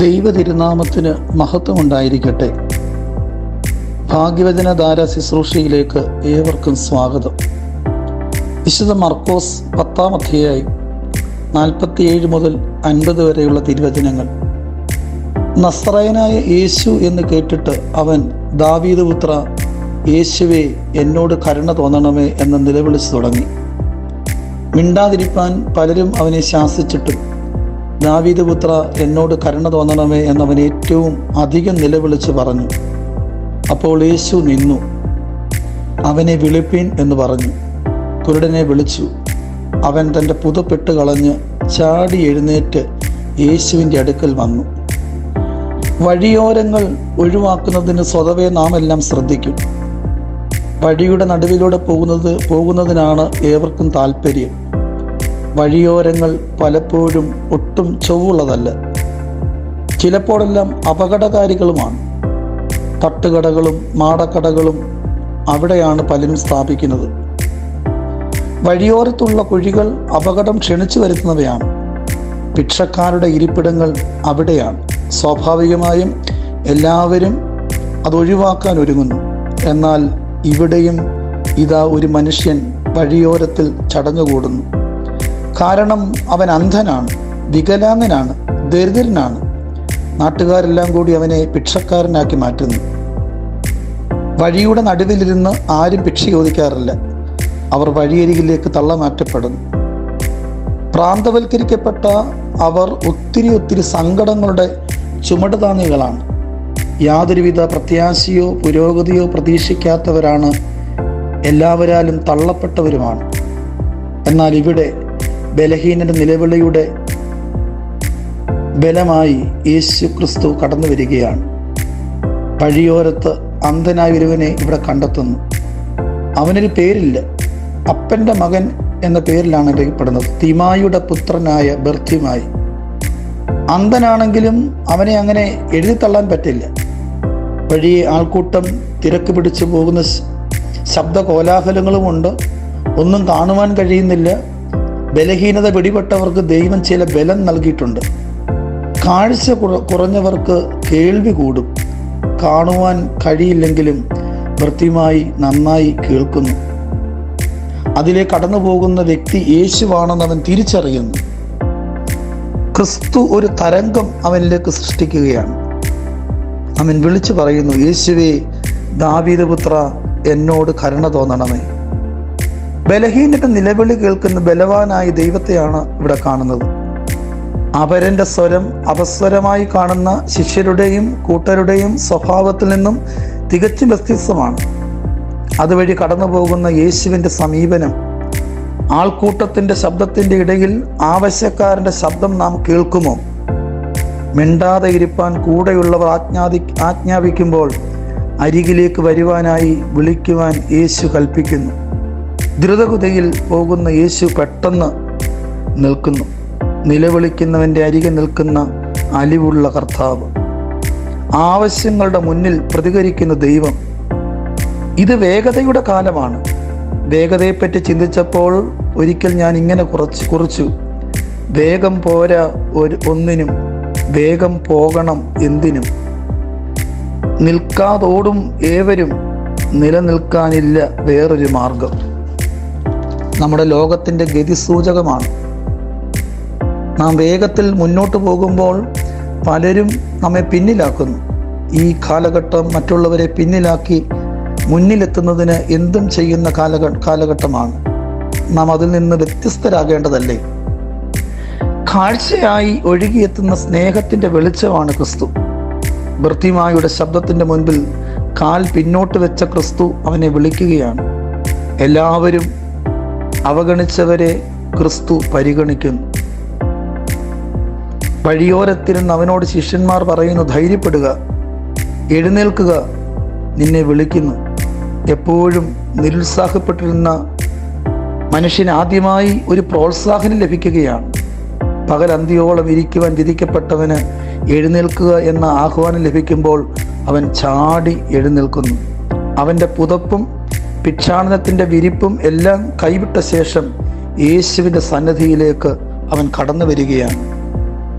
ദൈവ തിരുനാമത്തിന് മഹത്വമുണ്ടായിരിക്കട്ടെ. ഭാഗ്യവചന ധാര ശുശ്രൂഷയിലേക്ക് ഏവർക്കും സ്വാഗതം. വിശുദ്ധ മർക്കോസ് പത്താം അധ്യായി നാൽപ്പത്തിയേഴ് മുതൽ അൻപത് വരെയുള്ള തിരുവചനങ്ങൾ. നസ്രയനായ യേശു എന്ന് കേട്ടിട്ട് അവൻ ദാവീദ് പുത്ര യേശുവെ എന്നോട് കരുണ തോന്നണമേ എന്ന് നിലവിളിച്ചു തുടങ്ങി. മിണ്ടാതിരിപ്പാൻ പലരും അവനെ ശാസിച്ചിട്ടും ദാവീദ് പുത്ര എന്നോട് കരുണ തോന്നണമേ എന്നവൻ ഏറ്റവും അധികം നിലവിളിച്ച് പറഞ്ഞു. അപ്പോൾ യേശു നിന്നു. അവനെ വിളിപ്പീൻ എന്ന് പറഞ്ഞു. കുരുടനെ വിളിച്ചു. അവൻ തന്റെ പുതപ്പെട്ട് കളഞ്ഞ് ചാടി എഴുന്നേറ്റ് യേശുവിന്റെ അടുക്കൽ വന്നു. വഴിയോരങ്ങൾ ഒഴിവാക്കുന്നതിന് സ്വതവേ നാം എല്ലാം ശ്രദ്ധിക്കും. വഴിയുടെ നടുവിലൂടെ പോകുന്നത് പോകുന്നതിനാണ് ഏവർക്കും താല്പര്യം വഴിയോരങ്ങൾ പലപ്പോഴും ഒട്ടും ചൊവ്വുള്ളതല്ല. ചിലപ്പോഴെല്ലാം അപകടകാരികളുമാണ്. തട്ടുകടകളും മാടക്കടകളും അവിടെയാണ് പലരും സ്ഥാപിക്കുന്നത്. വഴിയോരത്തുള്ള കുഴികൾ അപകടം ക്ഷണിച്ചു വരുത്തുന്നവയാണ്. ഭിക്ഷക്കാരുടെ ഇരിപ്പിടങ്ങൾ അവിടെയാണ്. സ്വാഭാവികമായും എല്ലാവരും അതൊഴിവാക്കാൻ ഒരുങ്ങുന്നു. എന്നാൽ ഇവിടെയും ഇതാ ഒരു മനുഷ്യൻ വഴിയോരത്തിൽ ചടഞ്ഞുകൂടുന്നു കാരണം അവൻ അന്ധനാണ് വികലാംഗനാണ് ദരിദ്രനാണ്. നാട്ടുകാരെല്ലാം കൂടി അവനെ ഭിക്ഷക്കാരനാക്കി മാറ്റുന്നു. വഴിയുടെ നടുവിലിരുന്ന് ആരും ഭിക്ഷ ചോദിക്കാറില്ല. അവർ വഴിയരികിലേക്ക് തള്ളമാറ്റപ്പെടുന്നു. പ്രാന്തവൽക്കരിക്കപ്പെട്ട അവർ ഒത്തിരി ഒത്തിരി സങ്കടങ്ങളുടെ ചുമടുതാങ്ങികളാണ് യാതൊരുവിധ പ്രത്യാശയോ പുരോഗതിയോ പ്രതീക്ഷിക്കാത്തവരാണ് എല്ലാവരാലും തള്ളപ്പെട്ടവരുമാണ്. എന്നാൽ ഇവിടെ ബലഹീനന്റെ നിലവിളിയുടെ ബലമായി യേശു ക്രിസ്തു കടന്നു വരികയാണ്. വഴിയോരത്ത് അന്ധനായ ഒരുവനെ ഇവിടെ കണ്ടെത്തുന്നു. അവനൊരു പേരില്ല. അപ്പന്റെ മകൻ എന്ന പേരിലാണ് അറിയപ്പെടുന്നത്. തിമായുടെ പുത്രനായ ബർത്തിമായി അന്ധനാണെങ്കിലും അവനെ അങ്ങനെ എഴുതിത്തള്ളാൻ പറ്റില്ല. വഴിയെ ആൾക്കൂട്ടം തിരക്ക് പിടിച്ചു പോകുന്ന ശബ്ദ കോലാഹലങ്ങളുമുണ്ട് ഒന്നും കാണുവാൻ കഴിയുന്നില്ല. ബലഹീനത പിടിപെട്ടവർക്ക് ദൈവം ചില ബലം നൽകിയിട്ടുണ്ട്. കാഴ്ച കുറഞ്ഞവർക്ക് കേൾവി കൂടും. കാണുവാൻ കഴിയില്ലെങ്കിലും വൃത്തിയുമായി നന്നായി കേൾക്കുന്നു. അതിലെ കടന്നു പോകുന്ന വ്യക്തി യേശുവാണെന്ന് അവൻ തിരിച്ചറിയുന്നു. ക്രിസ്തു ഒരു തരംഗം അവനിലേക്ക് സൃഷ്ടിക്കുകയാണ്. അവൻ വിളിച്ചു പറയുന്നു യേശുവേ ദാവീദപുത്ര എന്നോട് കരുണ തോന്നണമേ. ബലഹീനന്റെ നിലവിളി കേൾക്കുന്ന ബലവാനായ ദൈവത്തെയാണ് ഇവിടെ കാണുന്നത്. അപരന്റെ സ്വരം അപസ്വരമായി കാണുന്ന ശിഷ്യരുടെയും കൂട്ടരുടെയും സ്വഭാവത്തിൽ നിന്നും തികച്ചും വ്യത്യസ്തമാണ്. അതുവഴി കടന്നു പോകുന്ന യേശുവിന്റെ സമീപനം ആൾക്കൂട്ടത്തിന്റെ ശബ്ദത്തിന്റെ ഇടയിൽ ആവശ്യക്കാരന്റെ ശബ്ദം നാം കേൾക്കുമോ? മിണ്ടാതെ ഇരിപ്പാൻ കൂടെയുള്ളവർ ആജ്ഞാതി ആജ്ഞാപിക്കുമ്പോൾ അരികിലേക്ക് വരുവാനായി വിളിക്കുവാൻ യേശു കൽപ്പിക്കുന്നു. ദ്രുതഗതിയിൽ പോകുന്ന യേശു പെട്ടെന്ന് നിൽക്കുന്നു. നിലവിളിക്കുന്നവന്റെ അരികെ നിൽക്കുന്ന അലിവുള്ള കർത്താവ്. ആവശ്യങ്ങളുടെ മുന്നിൽ പ്രതികരിക്കുന്ന ദൈവം. ഇത് വേഗതയുടെ കാലമാണ്. വേഗതയെപ്പറ്റി ചിന്തിച്ചപ്പോൾ ഒരിക്കൽ ഞാൻ ഇങ്ങനെ കുറച്ച് കുറിച്ചു. വേഗം പോരാ ഒരു ഒന്നിനും വേഗം പോകണം എന്തിനും. നിൽക്കാതോടും ഏവരും നിലനിൽക്കാനില്ല വേറൊരു മാർഗം. നമ്മുടെ ലോകത്തിന്റെ ഗതിസൂചകമാണ്. നാം വേഗത്തിൽ മുന്നോട്ട് പോകുമ്പോൾ പലരും നമ്മെ പിന്നിലാക്കുന്നു. ഈ കാലഘട്ടം മറ്റുള്ളവരെ പിന്നിലാക്കി മുന്നിലെത്തുന്നതിന് എന്തും ചെയ്യുന്ന കാലഘ കാലഘട്ടമാണ്. നാം അതിൽ നിന്ന് വ്യത്യസ്തരാകേണ്ടതല്ലേ? കാഴ്ചയായി ഒഴുകിയെത്തുന്ന സ്നേഹത്തിന്റെ വെളിച്ചമാണ് ക്രിസ്തു. വൃത്തിമായുടെ ശബ്ദത്തിന്റെ മുൻപിൽ കാൽ പിന്നോട്ട് വെച്ച ക്രിസ്തു അവനെ വിളിക്കുകയാണ്. എല്ലാവരും അവഗണിച്ചവരെ ക്രിസ്തു പരിഗണിക്കുന്നു. വഴിയോരത്തിരുന്ന് അവനോട് ശിഷ്യന്മാർ പറയുന്നു ധൈര്യപ്പെടുക എഴുന്നേൽക്കുക നിന്നെ വിളിക്കുന്നു. എപ്പോഴും നിരുത്സാഹപ്പെട്ടിരുന്ന മനുഷ്യന് ആദ്യമായി ഒരു പ്രോത്സാഹനം ലഭിക്കുകയാണ്. പകൽ അന്തിയോളം ഇരിക്കുവാൻ വിധിക്കപ്പെട്ടവന് എഴുന്നേൽക്കുക എന്ന ആഹ്വാനം ലഭിക്കുമ്പോൾ അവൻ ചാടി എഴുന്നേൽക്കുന്നു. അവന്റെ പുതപ്പും ഭിക്ഷാടനത്തിന്റെ വിരിപ്പും എല്ലാം കൈവിട്ട ശേഷം യേശുവിന്റെ സന്നദ്ധിയിലേക്ക് അവൻ കടന്നു വരികയാണ്.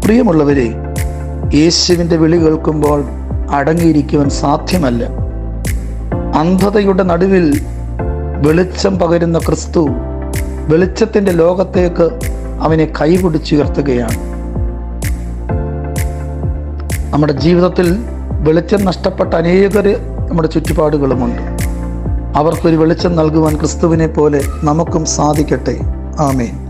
പ്രിയമുള്ളവരെ യേശുവിന്റെ വിളി കേൾക്കുമ്പോൾ അടങ്ങിയിരിക്കുവാൻ സാധ്യമല്ല. അന്ധതയുടെ നടുവിൽ വെളിച്ചം പകരുന്ന ക്രിസ്തു വെളിച്ചത്തിന്റെ ലോകത്തേക്ക് അവനെ കൈപിടിച്ചുയർത്തുകയാണ്. നമ്മുടെ ജീവിതത്തിൽ വെളിച്ചം നഷ്ടപ്പെട്ട അനേകർ നമ്മുടെ ചുറ്റുപാടുകളുമുണ്ട്. അവർക്കൊരു വെളിച്ചം നൽകുവാൻ ക്രിസ്തുവിനെ പോലെ നമുക്കും സാധിക്കട്ടെ. ആമേൻ.